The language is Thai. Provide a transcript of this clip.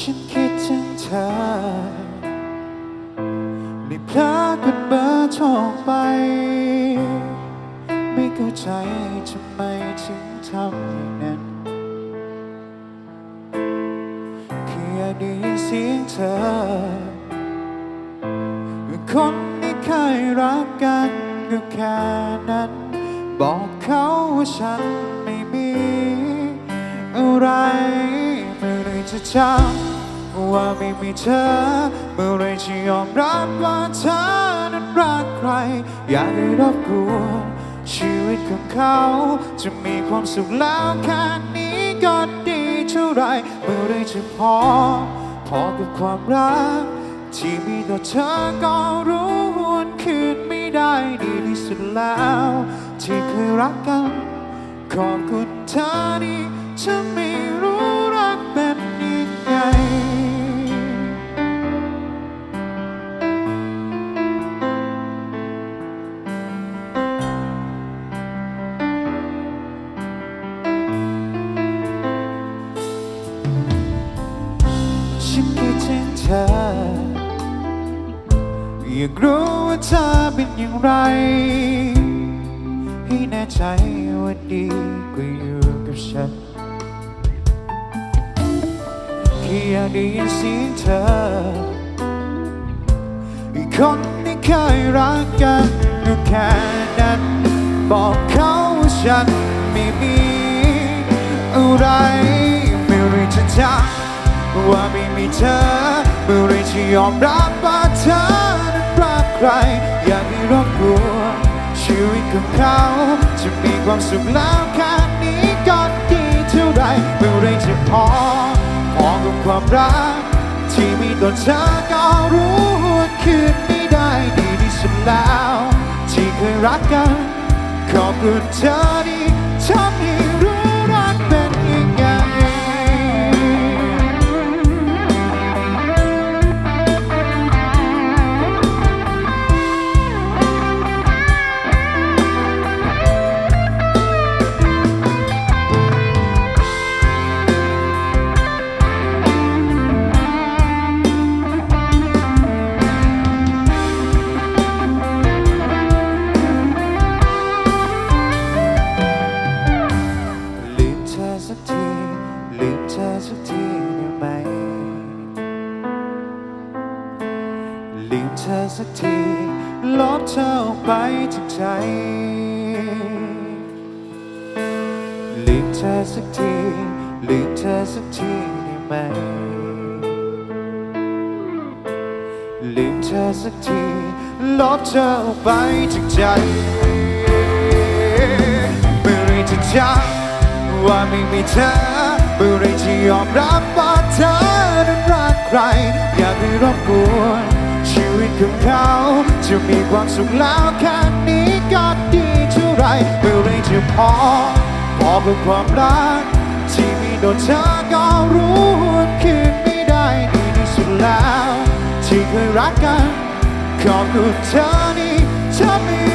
ฉันคิดถึงเธอได้พลาดกดเบอร์โทรไป ไม่เข้าใจทำไมถึงทำอย่างนั้นแค่อยได้ยินเสียงเธอ คนที่เคยรักกันก็แค่นั้น บอกเขาว่าฉันไม่มีอะไรเมื่อไรจะจำ ว่าไม่มีเธอ เมื่อไรจะยอมรับว่าเธอนั้นรักใคร อยากให้รบกวนชีวิตของเขา จะมีความสุขแล้วแค่นี้ก็ดีเท่าไรเมื่อไรจะพอ พอกับความรัก ที่มีต่อเธอก็รู้หวนคืนไม่ได้ดีที่สุดแล้ว ที่เคยรักกัน ขอบคุณเธอที่ฉันไม่ อยากรู้ว่าเธอเป็นอย่างไร ให้แน่ใจว่าดีกว่าอยู่กับฉันแค่อยากได้ยินเสียงเธอีคนที่เคยรักกันก็แค่นั้นบอกเขาว่าฉันไม่มีอะไรไม่รู้จะจำว่าไม่มีเธอเมื่อไรจะยอมรับว่าเธอ นั้นรักใครอยามีรบกวนชีวิตของเขา จะมีความสุขแล้วแค่นี้ก็ดีเท่าไรเมื่อไรจะพอพอกับความรัก ที่มีต่อเธอก็รู้ว่าคืนไม่ได้ดีที่สุดแล้ว ที่เคยรักกันขอบคุณเธอที่ ลืมเธอสักที ลบเธอออกไปจากใจลืมเธอสักทีลืมเธอสักทีได้ไหมลืมเธอสักที ลบเธอออกไปจากใจเมื่อไรจะจำว่าไม่มีเธอเมื่อไรจะยอมรับว่าเธอนั้นรักใคร อยากให้รบกวน วิตของเขา จะมีความสุขแล้วแค่นี้ก็ดีเท่าไรเมื่อไรจะพอ พอกับความรัก ที่มีต่อเธอก็รู้ว่าคืนไม่ได้ดีที่สุดแล้ว ที่เคยรักกันขอบคุณเธอที่